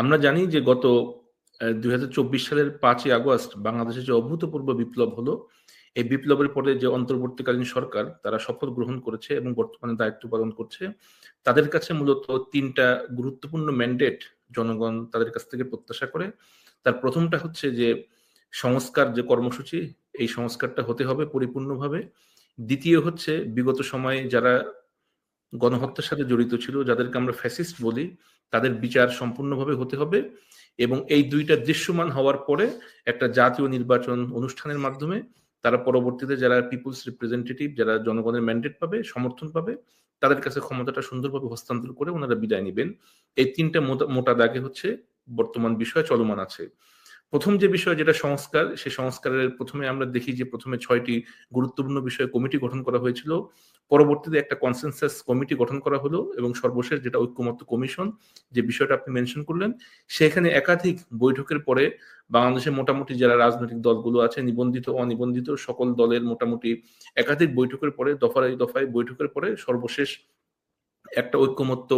আমরা জানি যে গত দু হাজার চব্বিশ সালের পাঁচই আগস্ট বাংলাদেশে যে অভূতপূর্ব বিপ্লব হলো, এই বিপ্লবের পরে যে অন্তর্বর্তীকালীন সরকার তারা শপথ গ্রহণ করেছে এবং বর্তমানে দায়িত্ব পালন করছে, তাদের কাছে মূলত তিনটা গুরুত্বপূর্ণ ম্যান্ডেট জনগণ তাদের কাছ থেকে প্রত্যাশা করে। তার প্রথমটা হচ্ছে যে সংস্কার যে কর্মসূচি, এই সংস্কারটা হতে হবে পরিপূর্ণভাবে। দ্বিতীয় হচ্ছে বিগত সময়ে যারা গণহত্যার সাথে জড়িত ছিল, যাদেরকে আমরা ফ্যাসিস্ট বলি, তাদের বিচার সম্পূর্ণভাবে হতে হবে এবং এই দুইটা দৃশ্যমান হওয়ার পরে একটা জাতীয় নির্বাচন অনুষ্ঠানের মাধ্যমে তারা পরবর্তীতে যারা পিপুলস রিপ্রেজেন্টেটিভ যারা জনগণের ম্যান্ডেট পাবে, সমর্থন পাবে, তাদের কাছে ক্ষমতাটা সুন্দরভাবে হস্তান্তর করে ওনারা বিদায় নেবেন। এই তিনটা মোটা দাগে হচ্ছে বর্তমান বিষয় চলমান আছে। প্রথম যে বিষয় যেটা সংস্কার সেই সংস্কারের প্রথমে আমরা দেখি যে প্রথমে ছয়টি গুরুত্বপূর্ণ বিষয়ে কমিটি গঠন করা হয়েছিল। পরবর্তীতে একটা কনসেনসাস কমিটি গঠন করা হলো এবং সর্বশেষ যেটা ঐক্যমত্য কমিশন যে বিষয়টা আপনি মেনশন করলেন, সেখানে একাধিক বৈঠকের পরে বাংলাদেশের মোটামুটি যারা রাজনৈতিক দলগুলো আছে, নিবন্ধিত, অনিবন্ধিত সকল দলের মোটামুটি একাধিক বৈঠকের পরে, দফায় দফায় বৈঠকের পরে সর্বশেষ একটা ঐক্যমত্য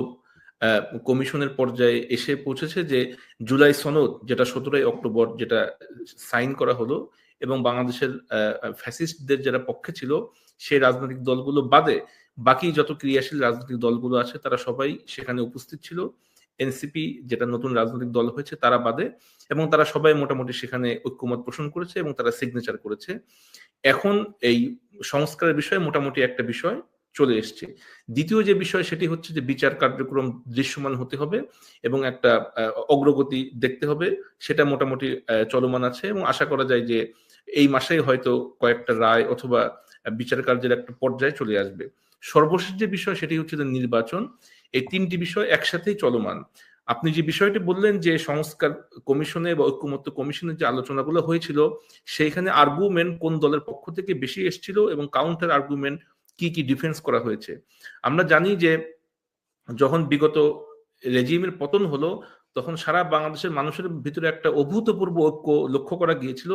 কমিশনের পর্যায়ে এসে পৌঁছেছে যে জুলাই সনদ, যেটা সতেরোই অক্টোবর যেটা সাইন করা হলো এবং বাংলাদেশের ফ্যাসিস্টদের যারা পক্ষে ছিল, সেই রাজনৈতিক দলগুলো বাদে বাকি যত ক্রিয়াশীল রাজনৈতিক দলগুলো আছে, তারা সবাই সেখানে উপস্থিত ছিল। এনসিপি যেটা নতুন রাজনৈতিক দল হয়েছে, তারা বাদে এবং তারা সবাই মোটামুটি সেখানে ঐক্যমত পোষণ করেছে এবং তারা সিগনেচার করেছে। এখন এই সংস্কারের বিষয়ে মোটামুটি একটা বিষয় চলে এসছে। দ্বিতীয় যে বিষয়, সেটি হচ্ছে যে বিচার কার্যক্রম দৃশ্যমান হতে হবে এবং একটা অগ্রগতি দেখতে হবে। সেটা মোটামুটি চলমান আছে এবং আশা করা যায় যে এই মাসেই হয়তো কয়েকটা রায় অথবা বিচার কার্যের একটা পর্যায়ে চলে আসবে। সর্বশেষ যে বিষয় সেটি হচ্ছে যে নির্বাচন। এই তিনটি বিষয় একসাথেই চলমান। আপনি যে বিষয়টি বললেন যে সংস্কার কমিশনে বা ঐক্যমত্য কমিশনের যে আলোচনাগুলো হয়েছিল, সেইখানে আর্গুমেন্ট কোন দলের পক্ষ থেকে বেশি এসেছিল এবং কাউন্টার আর্গুমেন্ট কি কি ডিফেন্স করা হয়েছে? আমরা জানি যে যখন বিগত রেজিমের পতন হলো তখন সারা বাংলাদেশের মানুষের ভিতরে একটা অভূতপূর্ব ঐক্য লক্ষ্য করা গিয়েছিল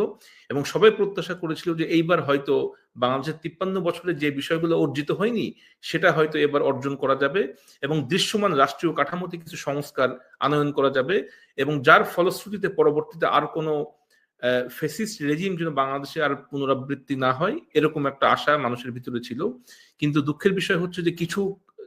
এবং সবাই প্রত্যাশা করেছিল যে এইবার হয়তো বাংলাদেশের তিপ্পান্ন বছরে যে বিষয়গুলো অর্জিত হয়নি, সেটা হয়তো এবার অর্জন করা যাবে এবং দৃশ্যমান রাষ্ট্রীয় কাঠামোতে কিছু সংস্কার আনয়ন করা যাবে এবং যার ফলশ্রুতিতে পরবর্তীতে আর কোনো ফেসিস্ট রেজিম যেন বাংলাদেশে আর পুনরাবৃত্তি না হয়, এরকম একটা আশা মানুষের ভিতরে ছিল। কিন্তু দুঃখের বিষয় হচ্ছে যে কিছু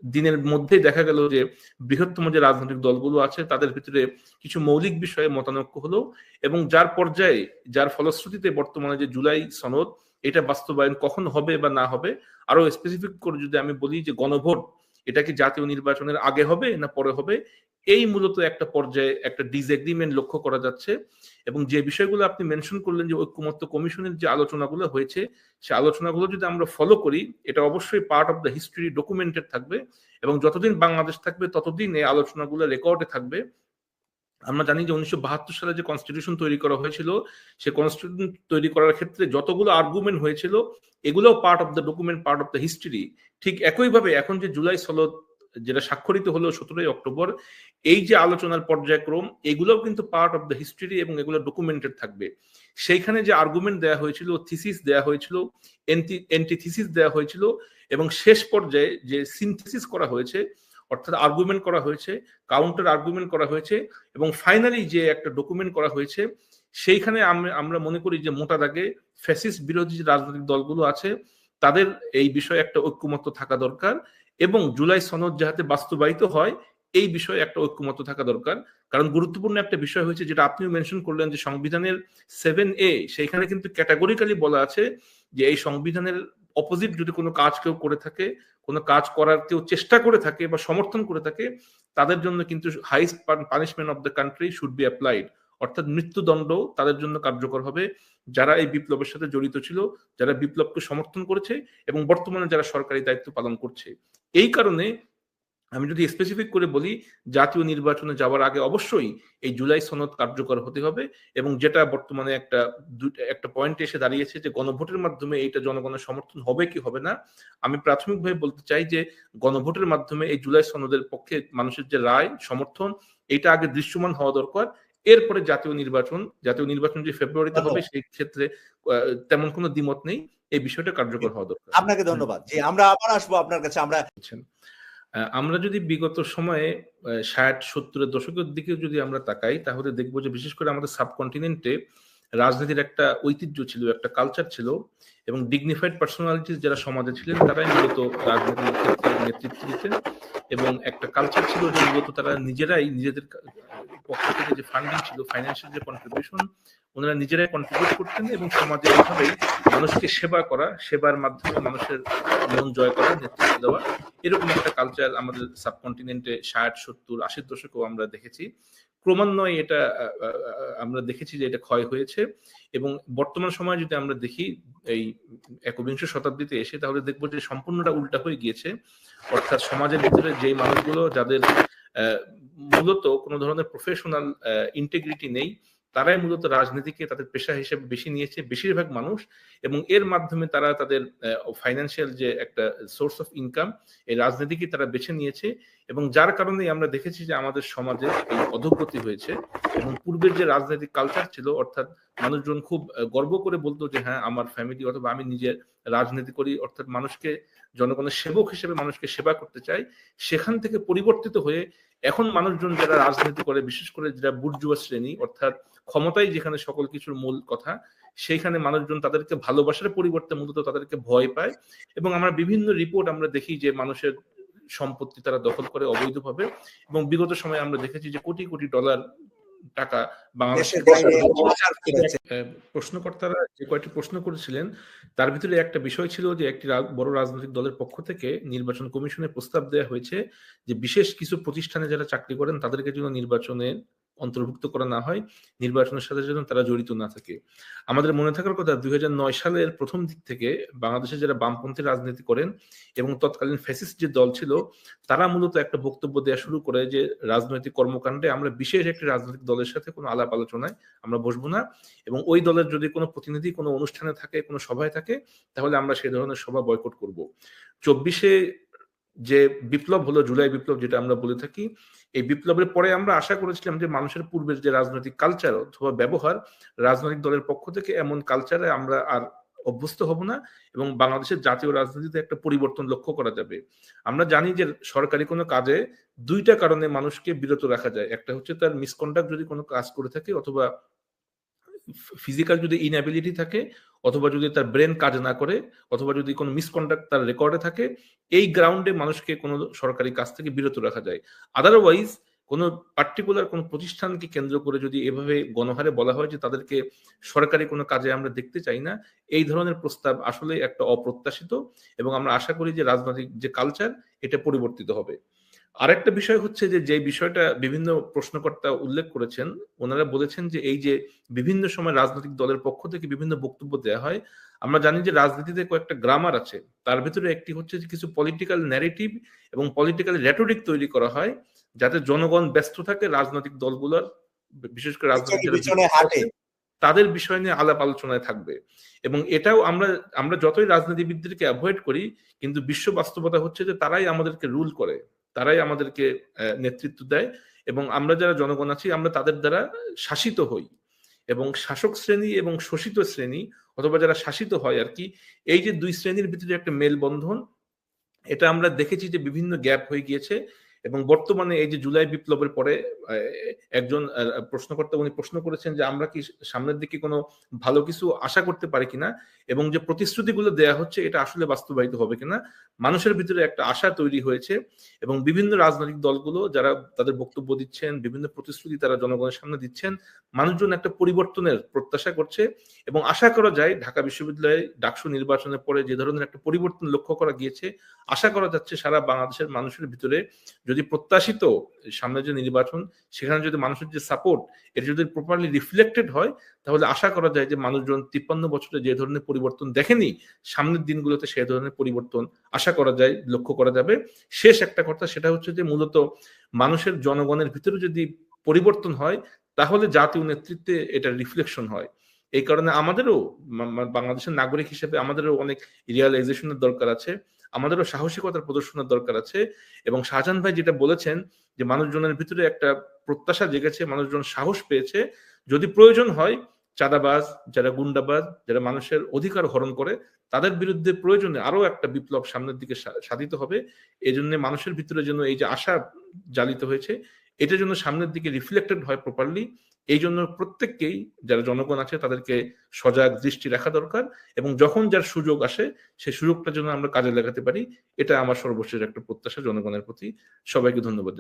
দিনের মধ্যে দেখা গেল যে বৃহত্তম যে রাজনৈতিক দলগুলো আছে, তাদের ভিতরে কিছু মৌলিক বিষয়ে মতানৈক্য হলো এবং যার পর্যায়ে, যার ফলশ্রুতিতে বর্তমানে যে জুলাই সনদ, এটা বাস্তবায়ন কখন হবে বা না হবে আরও স্পেসিফিক করে যদি আমি বলি যে গণভোট এটা কি জাতীয় নির্বাচনের আগে হবে না পরে হবে? এই মূলত একটা পর্যায়ে একটা ডিসএগ্রিমেন্ট লক্ষ্য করা যাচ্ছে এবং যে বিষয়গুলো আপনি মেনশন করলেন যে ঐক্যমত্য কমিশনের যে আলোচনাগুলো হয়েছে, সে আলোচনাগুলো যদি আমরা ফলো করি, এটা অবশ্যই part of the history documented থাকবে এবং যতদিন বাংলাদেশ থাকবে ততদিন এই আলোচনাগুলো রেকর্ডে থাকবে। আমরা জানি যে উনিশশো বাহাত্তর সালে যে কনস্টিটিউশন তৈরি করা হয়েছিল, সে কনস্টিটিউশন তৈরি করার ক্ষেত্রে যতগুলো আর্গুমেন্ট হয়েছিল, এগুলোও part of the document part of the history ঠিক একইভাবে এখন যে জুলাই সলদ যেটা স্বাক্ষরিত হলো সতেরোই অক্টোবর, এই যে আলোচনার পর্যায়ক্রম, এগুলোও কিন্তু পার্ট অফ দ্য হিস্ট্রি এবং এগুলো ডকুমেন্টেড থাকবে। সেইখানে যে আর্গুমেন্ট দেওয়া হয়েছিল থিসিস দেওয়া হয়েছিল এন্টি এন্টি থিসিস দেওয়া হয়েছিল এবং শেষ পর্যায়ে যে সিনথেসিস করা হয়েছে অর্থাৎ আর্গুমেন্ট করা হয়েছে কাউন্টার আর্গুমেন্ট করা হয়েছে এবং ফাইনালি যে একটা ডকুমেন্ট করা হয়েছে, সেইখানে আমরা মনে করি যে মোটা দাগে ফ্যাসিস বিরোধী যে রাজনৈতিক দলগুলো আছে, তাদের এই বিষয়ে একটা ঐক্যমত্য থাকা দরকার এবং জুলাই সনদ যাহাতে বাস্তবায়িত হয়, এই বিষয়ে একটা ঐক্যমত্য থাকা দরকার। কারণ গুরুত্বপূর্ণ একটা বিষয় হয়েছে যেটা আপনিও মেনশন করলেন যে সংবিধানের সেভেন এ সেইখানে কিন্তু ক্যাটাগরিক্যালি বলা আছে যে এই সংবিধানের অপোজিট যদি কোনো কাজ কেউ করে থাকে, কোনো কাজ করার কেউ চেষ্টা করে থাকে বা সমর্থন করে থাকে, তাদের জন্য কিন্তু highest punishment of the country should be applied অর্থাৎ মৃত্যুদণ্ড তাদের জন্য কার্যকর হবে। যারা এই বিপ্লবের সাথে জড়িত ছিল, যারা বিপ্লবকে সমর্থন করেছে এবং বর্তমানে যারা সরকারি দায়িত্ব পালন করছে। এই কারণে আমি যদি স্পেসিফিক করে বলি জাতীয় নির্বাচনে যাওয়ার আগে অবশ্যই এই জুলাই সনদ কার্যকর হতে হবে এবং যেটা বর্তমানে একটা একটা পয়েন্টে এসে দাঁড়িয়েছে যে গণভোটের মাধ্যমে এইটা জনগণের সমর্থন হবে কি হবে না আমি প্রাথমিকভাবে বলতে চাই যে গণভোটের মাধ্যমে এই জুলাই সনদের পক্ষে মানুষের যে রায় সমর্থন এটা আগে দৃশ্যমান হওয়া দরকার। এরপরে জাতীয় নির্বাচন জাতীয় নির্বাচন যে ফেব্রুয়ারিতে হবে সেই ক্ষেত্রে তেমন কোনো দ্বিমত নেই। এই বিষয়টা কার্যকর হওয়া দরকার। আপনাকে ধন্যবাদ। যে আমরা আবার আসব আপনার কাছে আমরা আমরা যদি বিগত সময়ে ষাট, সত্তরের দশকের দিকে যদি আমরা তাকাই, তাহলে দেখব যে বিশেষ করে আমাদের সাবকন্টিনেন্টে রাজনীতির একটা ঐতিহ্য ছিল, একটা কালচার ছিল এবং ডিগনিফাইড পার্সোনালিটিস যারা সমাজে ছিলেন, তারাই মূলত রাজনীতির ক্ষেত্রে নেতৃত্ব দিতেন এবং একটা কালচার ছিল যে মূলত তারা নিজেরাই নিজেদের পক্ষ থেকে যে ফান্ডিং ছিল ফাইন্যান্সিয়াল যে কন্ট্রিবিউশন ওনারা নিজেরাই কন্ট্রিবিউট করতেন এবং সমাজে এইভাবেই মানুষকে সেবা করা, সেবার মাধ্যমে মানুষের মন জয় করা, নেতৃত্ব দেওয়া, এরকম একটা কালচার আমাদের সাবকন্টিনেন্টে ষাট, সত্তর, আশির দশকেও আমরা দেখেছি। ক্রমান্বয়ে এটা আমরা দেখেছি যে এটা ক্ষয় হয়েছে এবং বর্তমান সময়ে যদি আমরা দেখি এই একবিংশ শতাব্দীতে এসে, তাহলে দেখব যে সম্পূর্ণটা উল্টা হয়ে গিয়েছে। অর্থাৎ সমাজের ভিতরে যে মানুষগুলো, যাদের মূলত কোনো ধরনের প্রফেশনাল ইন্টিগ্রিটি নেই তারাই মূলত রাজনীতিকে তাদের পেশা হিসেবে বেশি নিয়েছে, বেশিরভাগ মানুষ এবং এর মাধ্যমে তারা তাদের ফাইন্যান্সিয়াল যে একটা সোর্স অফ ইনকাম এই রাজনীতিকে তারা বেছে নিয়েছে। এবং যার কারণে আমরা দেখেছি যে আমাদের সমাজে এই অধোগতি হয়েছে এবং পূর্বের যে রাজনৈতিক কালচার ছিল, অর্থাৎ মানুষজন খুব গর্ব করে বলতো যে হ্যাঁ আমার ফ্যামিলি অথবা আমি নিজের রাজনীতি করি। অর্থাৎ মানুষকে, জনগণের সেবক হিসেবে মানুষকে সেবা করতে চাই। সেখান থেকে পরিবর্তিত হয়ে এখন মানুষজন যারা রাজনীতি করে, বিশেষ করে যারা বুর্জুয়া শ্রেণি, অর্থাৎ ক্ষমতাই যেখানে সকল কিছুর মূল কথা, সেইখানে মানুষজন তাদেরকে ভালোবাসার পরিবর্তে মূলত তাদেরকে ভয় পায়। এবং আমরা বিভিন্ন রিপোর্ট আমরা দেখি যে মানুষের সম্পত্তি তারা দখল করে অবৈধভাবে। এবং বিগত সময়ে আমরা দেখেছি যে কোটি কোটি ডলার টাকা বাংলাদেশের প্রশ্নকর্তারা যে কয়েকটি প্রশ্ন করেছিলেন তার ভিতরে একটা বিষয় ছিল যে একটি বড় রাজনৈতিক দলের পক্ষ থেকে নির্বাচন কমিশনে প্রস্তাব দেওয়া হয়েছে যে বিশেষ কিছু প্রতিষ্ঠানে যারা চাকরি করেন তাদেরকে জন্য নির্বাচনে অন্তর্ভুক্ত করা না হয়, নির্বাচনের সাথে যেন তারা জড়িত না থাকে। আমাদের মনে থাকার কথা, দুই হাজার নয় সালের প্রথম দিক থেকে বাংলাদেশে যারা বামপন্থী রাজনীতি করেন এবং তৎকালীন ফ্যাসিস্ট যে দল ছিল, তারা মূলত একটা বক্তব্য দেওয়া শুরু করে যে, রাজনৈতিক কর্মকাণ্ডে আমরা বিশেষ একটি রাজনৈতিক দলের সাথে কোনো আলাপ আলোচনায় আমরা বসবো না এবং ওই দলের যদি কোনো প্রতিনিধি কোনো অনুষ্ঠানে থাকে, কোনো সভায় থাকে, তাহলে আমরা সেই ধরনের সভা বয়কট করব। চব্বিশে যে বিপ্লব হলো, জুলাই বিপ্লব যেটা আমরা বলে থাকি, এই বিপ্লবের পরে আমরা আশা করেছিলাম যে মানুষের পূর্বের যে রাজনৈতিক কালচার অথবা ব্যবহার, রাজনৈতিক দলের পক্ষ থেকে এমন কালচারে আমরা আর অভ্যস্ত হব না এবং বাংলাদেশের জাতীয় রাজনীতিতে একটা পরিবর্তন লক্ষ্য করা যাবে। আমরা জানি যে সরকারি কোনো কাজে দুইটা কারণে মানুষকে বিরত রাখা যায়। একটা হচ্ছে তার মিসকন্ডাক্ট যদি কোনো কাজ করে থাকে অথবা ফিজিক্যাল যদি ইনঅ্যাবিলিটি থাকে অথবা যদি তার ব্রেন কাজ না করে, অথবা যদি কোনো মিসকন্ডাক্ট তার রেকর্ডে থাকে, এই গ্রাউন্ডে মানুষকে কোনো সরকারি কাজ থেকে বিরত রাখা যায়। আদারওয়াইজ কোনো পার্টিকুলার কোনো প্রতিষ্ঠানকে কেন্দ্র করে যদি এভাবে গণহারে বলা হয় যে তাদেরকে সরকারি কোনো কাজে আমরা দেখতে চাই না, এই ধরনের প্রস্তাব আসলে একটা অপ্রত্যাশিত এবং আমরা আশা করি যে রাজনৈতিক যে কালচার এটা পরিবর্তিত হবে। আরেকটা বিষয় হচ্ছে যে যে বিষয়টা বিভিন্ন প্রশ্নকর্তা উল্লেখ করেছেন ওনারা বলেছেন যে এই যে বিভিন্ন সময় রাজনৈতিক দলের পক্ষ থেকে বিভিন্ন বক্তব্য দেওয়া হয় আমরা জানি যে রাজনীতিতে কয়েকটা গ্রামার আছে তার ভিতরে একটি হচ্ছে যে কিছু পলিটিক্যাল ন্যারেটিভ এবং পলিটিক্যাল রেটোরিক তৈরি করা হয় যাতে জনগণ ব্যস্ত থাকে রাজনৈতিক দলগুলোর বিশেষ করে রাজনৈতিক তাদের বিষয় নিয়ে আলাপ আলোচনায় থাকবে। এবং এটাও আমরা আমরা যতই রাজনীতিবিদদেরকে অ্যাভয়েড করি কিন্তু বিশ্ব বাস্তবতা হচ্ছে যে তারাই আমাদেরকে রুল করে। তারাই আমাদেরকে নেতৃত্ব দেয় এবং আমরা যারা জনগণ আছি, আমরা তাদের দ্বারা শাসিত হই। এবং শাসক শ্রেণি এবং শোষিত শ্রেণি অথবা যারা শাসিত হয় আর কি এই যে দুই শ্রেণির ভিতরে একটা মেলবন্ধন, এটা আমরা দেখেছি যে বিভিন্ন গ্যাপ হয়ে গিয়েছে। এবং বর্তমানে এই যে জুলাই বিপ্লবের পরে একজন প্রশ্নকর্তা উনি প্রশ্ন করেছেন যে আমরা কি সামনের দিকে কোনো ভালো কিছু আশা করতে পারি কিনা এবং যে প্রতিশ্রুতিগুলো দেয়া হচ্ছে এটা আসলে বাস্তবায়িত হবে কিনা, মানুষের ভিতরে একটা আশা তৈরি হয়েছে এবং বিভিন্ন রাজনৈতিক দলগুলো যারা তাদের বক্তব্য দিচ্ছেন, বিভিন্ন প্রতিশ্রুতি তারা জনগণের সামনে দিচ্ছেন, মানুষজন একটা পরিবর্তনের প্রত্যাশা করছে এবং আশা করা যায় ঢাকা বিশ্ববিদ্যালয়ে ডাকসু নির্বাচনের পরে যে ধরনের একটা পরিবর্তন লক্ষ্য করা গিয়েছে, আশা করা যাচ্ছে সারা বাংলাদেশের মানুষের ভিতরে যদি প্রত্যাশিত সামনে যে নির্বাচন, সেখানে যদি মানুষের যে সাপোর্ট এটা যদি প্রপারলি রিফ্লেক্টেড হয়, তাহলে আশা করা যায় যে মানুষজন তিপ্পান্ন বছরে যে ধরনের পরিবর্তন দেখেনি, সামনের দিনগুলোতে সেই ধরনের পরিবর্তন আশা করা যায়, লক্ষ্য করা যাবে। শেষ একটা কথা, সেটা হচ্ছে যে মূলত মানুষের জনগণের ভিতরে যদি পরিবর্তন হয়, তাহলে জাতীয় নেতৃত্বে এটা রিফ্লেকশন হয়। এই কারণে আমাদেরও বাংলাদেশের নাগরিক হিসেবে আমাদেরও অনেক রিয়ালাইজেশনের দরকার আছে। আমাদেরও সাহসিকতার প্রদর্শনের দরকার আছে। এবং শাহজাহান ভাই যেটা বলেছেন যে, মানুষজনের ভিতরে একটা প্রত্যাশা জেগেছে, মানুষজন সাহস পেয়েছে। যদি প্রয়োজন হয়, চাঁদাবাজ, যারা গুন্ডাবাজ, যারা মানুষের অধিকার হরণ করে, তাদের বিরুদ্ধে প্রয়োজনে আরও একটা বিপ্লব সামনের দিকে সাধিত হবে। এই জন্য মানুষের ভিতরে যেন এই যে আশা জালিত হয়েছে এটা জন্য সামনের দিকে রিফ্লেক্টেড হয় প্রপারলি এই জন্য প্রত্যেককেই যারা জনগণ আছে তাদেরকে সজাগ দৃষ্টি রাখা দরকার এবং যখন যার সুযোগ আসে সেই সুযোগটা যেন আমরা কাজে লাগাতে পারি, এটা আমার সর্বশেষ একটা প্রত্যাশা জনগণের প্রতি। সবাইকে ধন্যবাদ